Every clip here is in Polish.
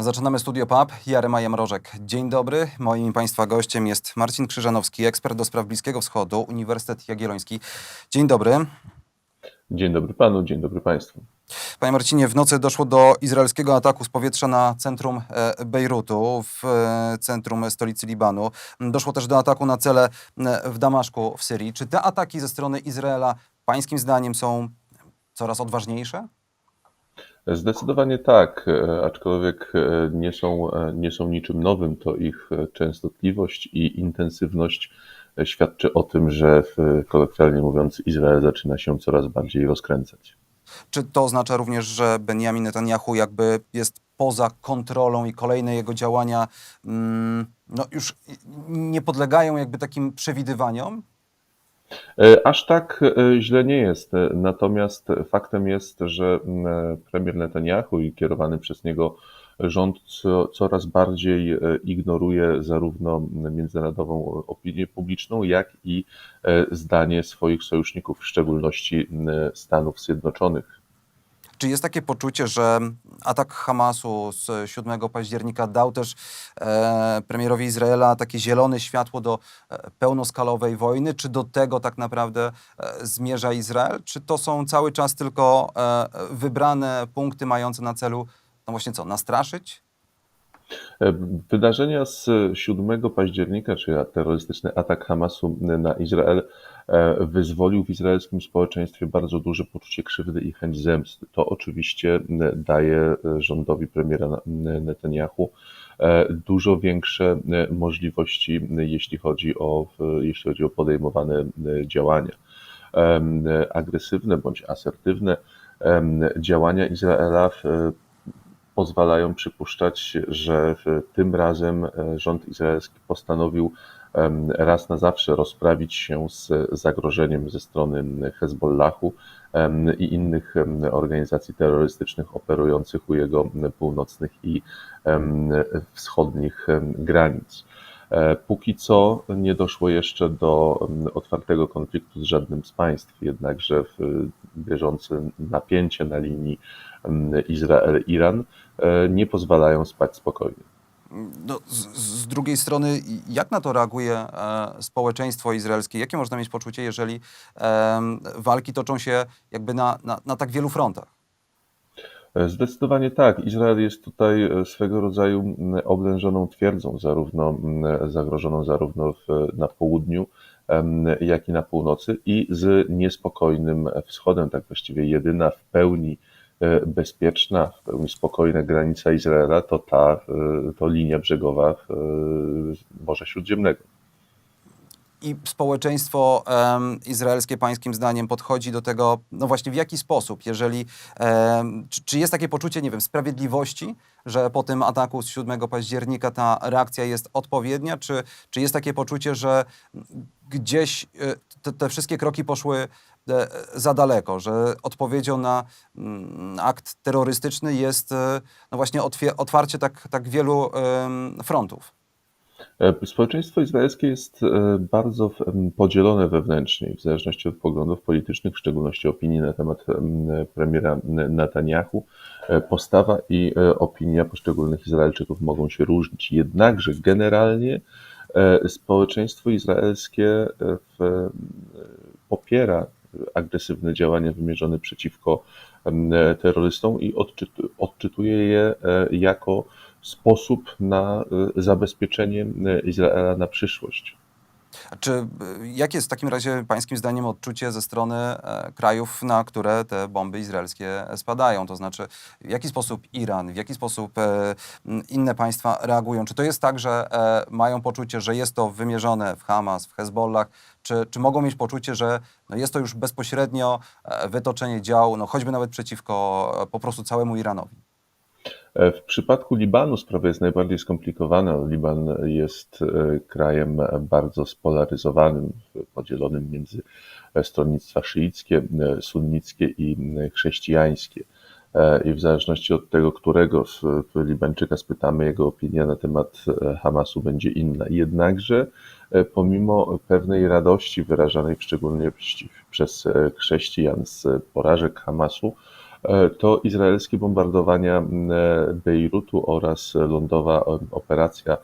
Zaczynamy Studio Pub. Jarema Mrożek. Dzień dobry. Moim Państwa gościem jest Marcin Krzyżanowski, ekspert do spraw Bliskiego Wschodu, Uniwersytet Jagielloński. Dzień dobry. Dzień dobry panu, dzień dobry państwu. Panie Marcinie, w nocy doszło do izraelskiego ataku z powietrza na centrum e, Bejrutu, w e, centrum stolicy Libanu. Doszło też do ataku na cele e, w Damaszku w Syrii. Czy te ataki ze strony Izraela, pańskim zdaniem, są coraz odważniejsze? Zdecydowanie tak, e, aczkolwiek e, nie są, e, nie są niczym nowym. To ich częstotliwość i intensywność świadczy o tym, że kolokwialnie mówiąc, Izrael zaczyna się coraz bardziej rozkręcać. Czy to oznacza również, że Benjamin Netanyahu jakby jest poza kontrolą i kolejne jego działania mm, no już nie podlegają jakby takim przewidywaniom? E, Aż tak e, źle nie jest. E, Natomiast faktem jest, że premier Netanyahu i kierowany przez niego rząd co, coraz bardziej ignoruje zarówno międzynarodową opinię publiczną, jak i zdanie swoich sojuszników, w szczególności Stanów Zjednoczonych. Czy jest takie poczucie, że atak Hamasu z 7 października dał też e, premierowi Izraela takie zielone światło do e, pełnoskalowej wojny? Czy do tego tak naprawdę e, zmierza Izrael? Czy to są cały czas tylko e, wybrane punkty mające na celu, no właśnie co, nastraszyć? E, Wydarzenia z 7 października, czyli terrorystyczny atak Hamasu na Izrael, wyzwolił w izraelskim społeczeństwie bardzo duże poczucie krzywdy i chęć zemsty. To oczywiście e, daje rządowi premiera Netanyahu e, dużo większe e, możliwości, jeśli chodzi o, jeśli chodzi o podejmowane e, działania. Agresywne bądź asertywne działania Izraela pozwalają przypuszczać, że tym razem e, rząd izraelski postanowił raz na zawsze rozprawić się z zagrożeniem ze strony Hezbollahu i innych organizacji terrorystycznych operujących u jego północnych i wschodnich granic. E, Póki co nie doszło jeszcze do otwartego konfliktu z żadnym z państw, jednakże w bieżące napięcie na linii Izrael-Iran e, nie pozwalają spać spokojnie. No, z, z drugiej strony, jak na to reaguje e, społeczeństwo izraelskie? Jakie można mieć poczucie, jeżeli em, walki toczą się jakby na, na, na tak wielu frontach? E, Zdecydowanie tak. Izrael jest tutaj e, swego rodzaju oblężoną twierdzą, zarówno zagrożoną zarówno w, na południu, jak i na północy i z niespokojnym wschodem, tak właściwie jedyna w pełni e, bezpieczna, w pełni spokojna granica Izraela to ta, e, to linia brzegowa e, Morza Śródziemnego. I społeczeństwo em, izraelskie, pańskim zdaniem, podchodzi do tego, no właśnie w jaki sposób? Jeżeli, em, czy, czy jest takie poczucie, nie wiem, sprawiedliwości, że po tym ataku z 7 października ta reakcja jest odpowiednia, czy, czy jest takie poczucie, że gdzieś e, te, te wszystkie kroki poszły e, za daleko, że odpowiedzią na mm, akt terrorystyczny jest e, no właśnie otwarcie tak, tak wielu frontów? E, Społeczeństwo izraelskie jest e, bardzo podzielone wewnętrznie, w zależności od poglądów politycznych, w szczególności opinii na temat em, premiera Netanyahu. E, Postawa i e, opinia poszczególnych Izraelczyków mogą się różnić. Jednakże generalnie e, społeczeństwo izraelskie e, w, e, popiera agresywne działania wymierzone przeciwko terrorystom i odczytu, odczytuje je e, jako sposób na e, zabezpieczenie e, Izraela na przyszłość. Czy y, jakie jest w takim razie pańskim zdaniem odczucie ze strony e, krajów, na które te bomby izraelskie spadają? To znaczy, w jaki sposób Iran, w jaki sposób e, inne państwa reagują? Czy to jest tak, że e, mają poczucie, że jest to wymierzone w Hamas, w Hezbollah? Czy, czy mogą mieć poczucie, że no jest to już bezpośrednio wytoczenie dział, no choćby nawet przeciwko po prostu całemu Iranowi? E, W przypadku Libanu sprawa jest najbardziej skomplikowana. Liban jest e, krajem bardzo spolaryzowanym, podzielonym między stronnictwa szyickie, e, sunnickie i e, chrześcijańskie. E, I w zależności od tego, którego Libańczyka spytamy, jego opinia na temat e, Hamasu będzie inna. Jednakże, e, pomimo pewnej radości wyrażanej w szczególności przez e, chrześcijan z porażek Hamasu, e, to izraelskie bombardowania e, Bejrutu oraz lądowa e, operacja,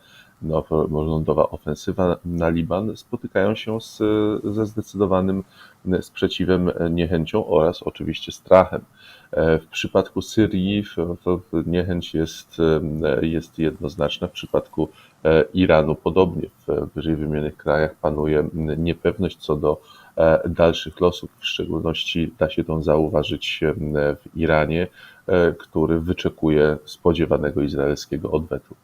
no, lądowa ofensywa na Liban spotykają się z, ze zdecydowanym sprzeciwem, e, niechęcią oraz oczywiście strachem. E, W przypadku Syrii to niechęć jest, e, jest jednoznaczna. W przypadku e, Iranu podobnie. W wyżej wymienionych krajach panuje niepewność co do e, dalszych losów. W szczególności da się to zauważyć em, w Iranie, e, który wyczekuje spodziewanego izraelskiego odwetu.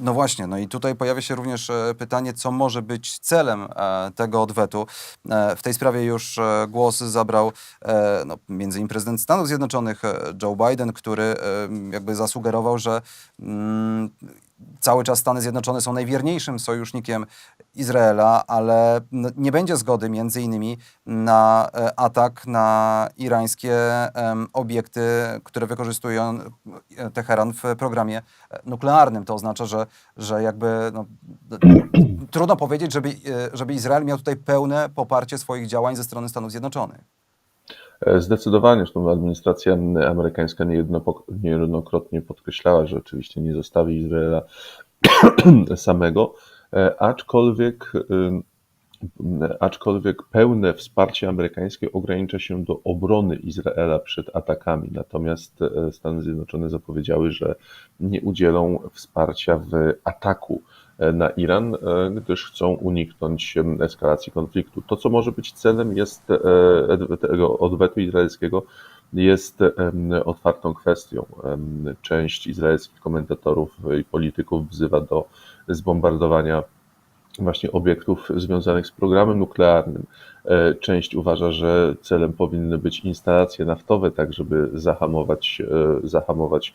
No właśnie, no i tutaj pojawia się również e, pytanie, co może być celem e, tego odwetu. E, W tej sprawie już e, głos zabrał e, no, między innymi prezydent Stanów Zjednoczonych e, Joe Biden, który e, jakby zasugerował, że mm, cały czas Stany Zjednoczone są najwierniejszym sojusznikiem Izraela, ale nie będzie zgody między innymi na e, atak na irańskie obiekty, które wykorzystują e, Teheran w programie e, nuklearnym. To oznacza, że, że jakby no, trudno powiedzieć, żeby, żeby Izrael miał tutaj pełne poparcie swoich działań ze strony Stanów Zjednoczonych. E, Zdecydowanie, zresztą administracja amerykańska niejednokrotnie podkreślała, że oczywiście nie zostawi Izraela samego, e, aczkolwiek, ym, aczkolwiek pełne wsparcie amerykańskie ogranicza się do obrony Izraela przed atakami. Natomiast e, Stany Zjednoczone zapowiedziały, że nie udzielą wsparcia w ataku e, na Iran, e, gdyż chcą uniknąć em, eskalacji konfliktu. To, co może być celem jest e, tego odwetu izraelskiego, jest otwartą kwestią. Część izraelskich komentatorów i polityków wzywa do zbombardowania właśnie obiektów związanych z programem nuklearnym. E, Część uważa, że celem powinny być instalacje naftowe, tak żeby zahamować, e, zahamować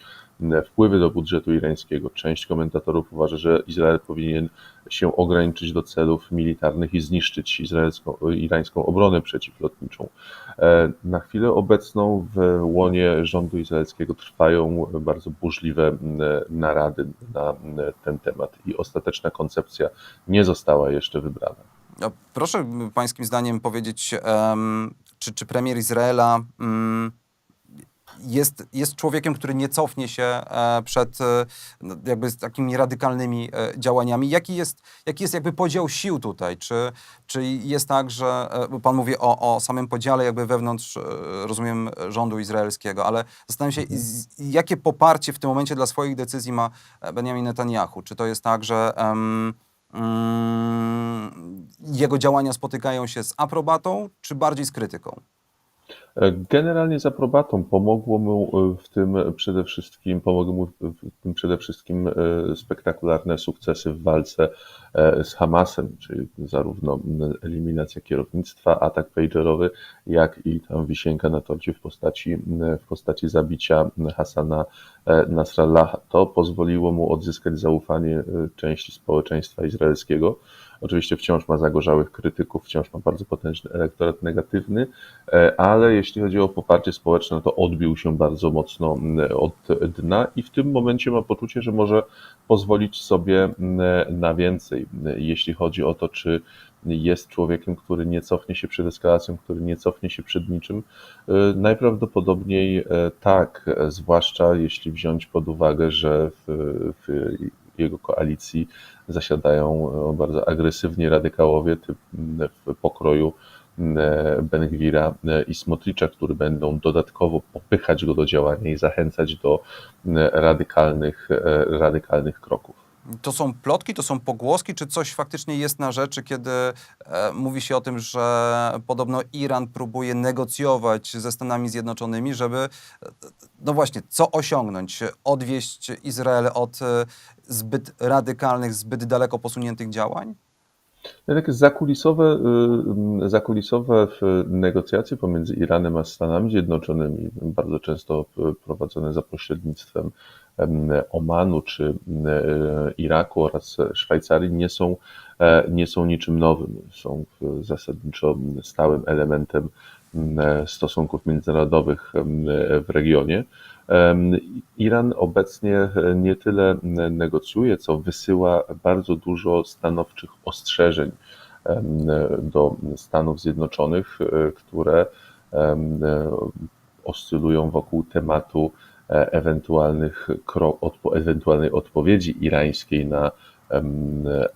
wpływy do budżetu irańskiego. Część komentatorów uważa, że Izrael powinien się ograniczyć do celów militarnych i zniszczyć izraelską, irańską obronę przeciwlotniczą. E, Na chwilę obecną w łonie rządu izraelskiego trwają bardzo burzliwe narady na ten temat i ostateczna koncepcja nie została jeszcze wybrana. No, Proszę pańskim zdaniem powiedzieć, czy, czy premier Izraela mm, jest, jest człowiekiem, który nie cofnie się e, przed e, no, jakby takimi radykalnymi e, działaniami. Jaki jest, jaki jest jakby podział sił tutaj? Czy, czy jest tak, że pan mówi o, o samym podziale jakby wewnątrz, rozumiem, rządu izraelskiego, ale zastanawiam się, z, jakie poparcie w tym momencie dla swoich decyzji ma Benjamin Netanyahu? Czy to jest tak, że em, mm, jego działania spotykają się z aprobatą, czy bardziej z krytyką? Generalnie z aprobatą pomogło mu w tym przede wszystkim, pomogły mu w tym przede wszystkim e, spektakularne sukcesy w walce e, z Hamasem, czyli zarówno eliminacja kierownictwa, atak pagerowy, jak i tam wisienka na torcie w postaci, w postaci zabicia Hasana e, Nasrallaha. To pozwoliło mu odzyskać zaufanie e, części społeczeństwa izraelskiego. Oczywiście wciąż ma zagorzałych krytyków, wciąż ma bardzo potężny elektorat negatywny, e, ale jeśli chodzi o poparcie społeczne, no to odbił się bardzo mocno od dna i w tym momencie ma poczucie, że może pozwolić sobie na więcej. Jeśli chodzi o to, czy jest człowiekiem, który nie cofnie się przed eskalacją, który nie cofnie się przed niczym, e, najprawdopodobniej e, tak, zwłaszcza jeśli wziąć pod uwagę, że w, w jego koalicji zasiadają e, bardzo agresywni radykałowie typ, m, w pokroju m, Ben Gwira e, i Smotricza, którzy będą dodatkowo popychać go do działania i zachęcać do m, radykalnych, e, radykalnych kroków. To są plotki, to są pogłoski, czy coś faktycznie jest na rzeczy, kiedy e, mówi się o tym, że podobno Iran próbuje negocjować ze Stanami Zjednoczonymi, żeby, e, no właśnie, co osiągnąć? Odwieść Izrael od e, zbyt radykalnych, zbyt daleko posuniętych działań? Takie zakulisowe, y, zakulisowe negocjacje pomiędzy Iranem a Stanami Zjednoczonymi, bardzo często prowadzone za pośrednictwem em, Omanu czy e, Iraku oraz Szwajcarii, nie są, e, nie są niczym nowym. Są w- zasadniczo stałym elementem stosunków międzynarodowych w regionie. Iran obecnie nie tyle negocjuje, co wysyła bardzo dużo stanowczych ostrzeżeń do Stanów Zjednoczonych, e, które e, oscylują wokół tematu e, ewentualnych kro, odpo, ewentualnej odpowiedzi irańskiej na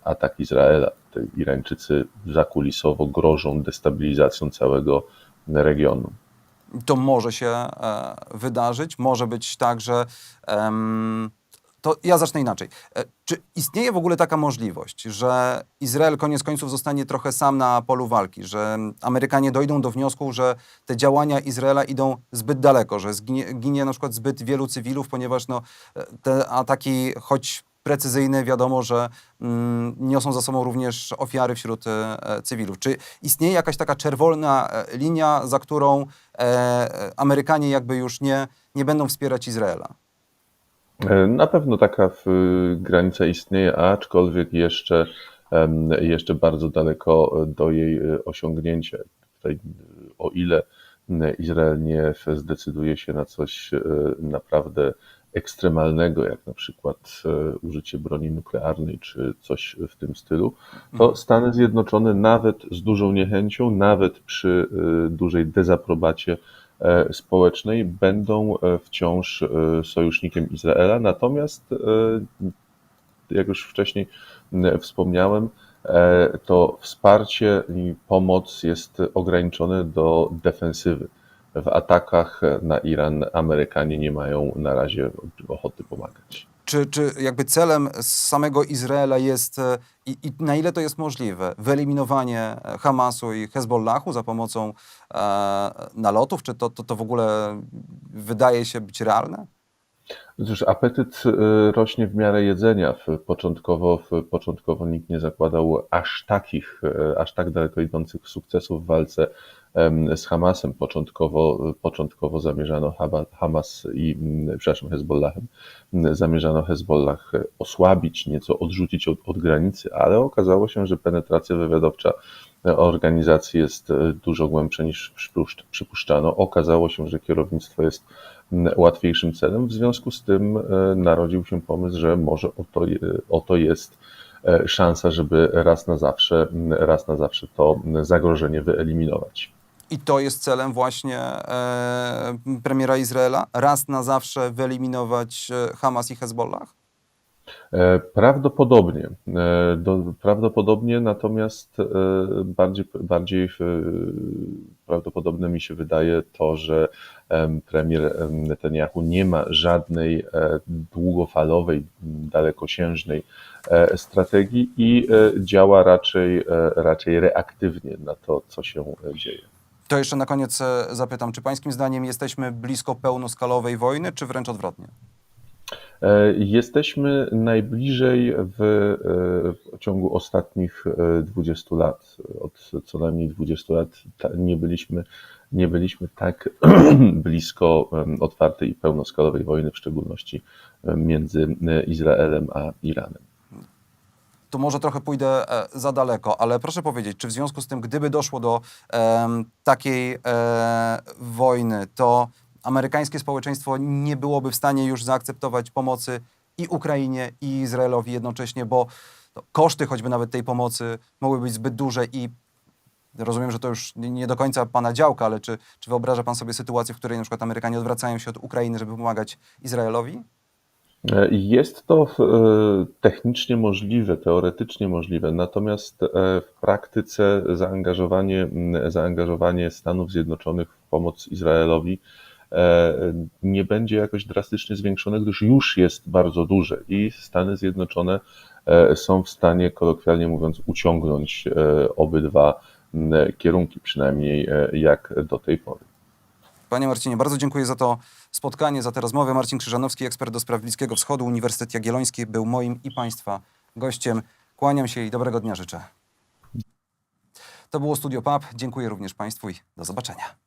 atak Izraela. Irańczycy zakulisowo grożą destabilizacją całego regionu. To może się e, wydarzyć. Może być tak, że. em, to ja zacznę inaczej. E, Czy istnieje w ogóle taka możliwość, że Izrael koniec końców zostanie trochę sam na polu walki, że Amerykanie dojdą do wniosku, że te działania Izraela idą zbyt daleko, że zginie, ginie na przykład zbyt wielu cywilów, ponieważ no, e, te ataki, choć precyzyjne, wiadomo, że mm, niosą za sobą również ofiary wśród e, cywilów. Czy istnieje jakaś taka czerwona e, linia, za którą e, e, Amerykanie jakby już nie, nie będą wspierać Izraela? E, Na pewno taka granica istnieje, aczkolwiek jeszcze, jeszcze bardzo daleko do jej e, osiągnięcia. Tutaj, e, o ile Izrael nie zdecyduje się na coś naprawdę ekstremalnego, jak na przykład użycie broni nuklearnej czy coś w tym stylu, to Stany Zjednoczone nawet z dużą niechęcią, nawet przy dużej dezaprobacie społecznej będą e, wciąż e, sojusznikiem Izraela. Natomiast, e, jak już wcześniej wspomniałem, e, to wsparcie i pomoc jest ograniczone do defensywy. W atakach na Iran Amerykanie nie mają na razie ochoty pomagać. Czy, czy jakby celem samego Izraela jest, e, i, i na ile to jest możliwe, wyeliminowanie e, Hamasu i Hezbollahu za pomocą e, nalotów? Czy to, to, to w ogóle wydaje się być realne? Cóż, apetyt y, rośnie w miarę jedzenia. Początkowo, początkowo nikt nie zakładał aż takich, aż tak daleko idących sukcesów w walce z Hamasem. Początkowo, początkowo zamierzano Hamas i, mm, przepraszam, Hezbollahem, mm, zamierzano Hezbollah osłabić, nieco odrzucić od, od granicy, ale okazało się, że penetracja wywiadowcza organizacji jest e, dużo głębsza niż przypuszcz- przypuszczano. Okazało się, że kierownictwo jest łatwiejszym celem. W związku z tym e, narodził się pomysł, że może oto, oto jest e, szansa, żeby raz na zawsze, raz na zawsze to zagrożenie wyeliminować. I to jest celem właśnie e, premiera Izraela? Raz na zawsze wyeliminować e, Hamas i Hezbollah? E, Prawdopodobnie, e, do, prawdopodobnie, natomiast bardziej, bardziej prawdopodobne mi się wydaje to, że em, premier em, Netanyahu nie ma żadnej długofalowej, dalekosiężnej strategii i działa raczej, raczej reaktywnie na to, co się dzieje. To jeszcze na koniec e, zapytam, czy pańskim zdaniem jesteśmy blisko pełnoskalowej wojny, czy wręcz odwrotnie? E, Jesteśmy najbliżej w, e, w ciągu ostatnich e, 20 lat. Od co najmniej 20 lat nie byliśmy, nie byliśmy tak blisko otwartej i pełnoskalowej wojny, w szczególności między Izraelem a Iranem. To może trochę pójdę e, za daleko, ale proszę powiedzieć, czy w związku z tym, gdyby doszło do takiej e, wojny, to amerykańskie społeczeństwo nie byłoby w stanie już zaakceptować pomocy i Ukrainie, i Izraelowi jednocześnie, bo koszty choćby nawet tej pomocy mogły być zbyt duże i rozumiem, że to już nie do końca pana działka, ale czy, czy wyobraża pan sobie sytuację, w której na przykład Amerykanie odwracają się od Ukrainy, żeby pomagać Izraelowi? E, Jest to e, technicznie możliwe, teoretycznie możliwe, natomiast e, w praktyce zaangażowanie, zaangażowanie Stanów Zjednoczonych w pomoc Izraelowi nie będzie jakoś drastycznie zwiększone, gdyż już jest bardzo duże i Stany Zjednoczone są w stanie, kolokwialnie mówiąc, uciągnąć obydwa kierunki, przynajmniej jak do tej pory. Panie Marcinie, bardzo dziękuję za to spotkanie, za tę rozmowę. Marcin Krzyżanowski, ekspert do spraw Bliskiego Wschodu, Uniwersytet Jagielloński, był moim i Państwa gościem. Kłaniam się i dobrego dnia życzę. To było Studio PAP. Dziękuję również Państwu i do zobaczenia.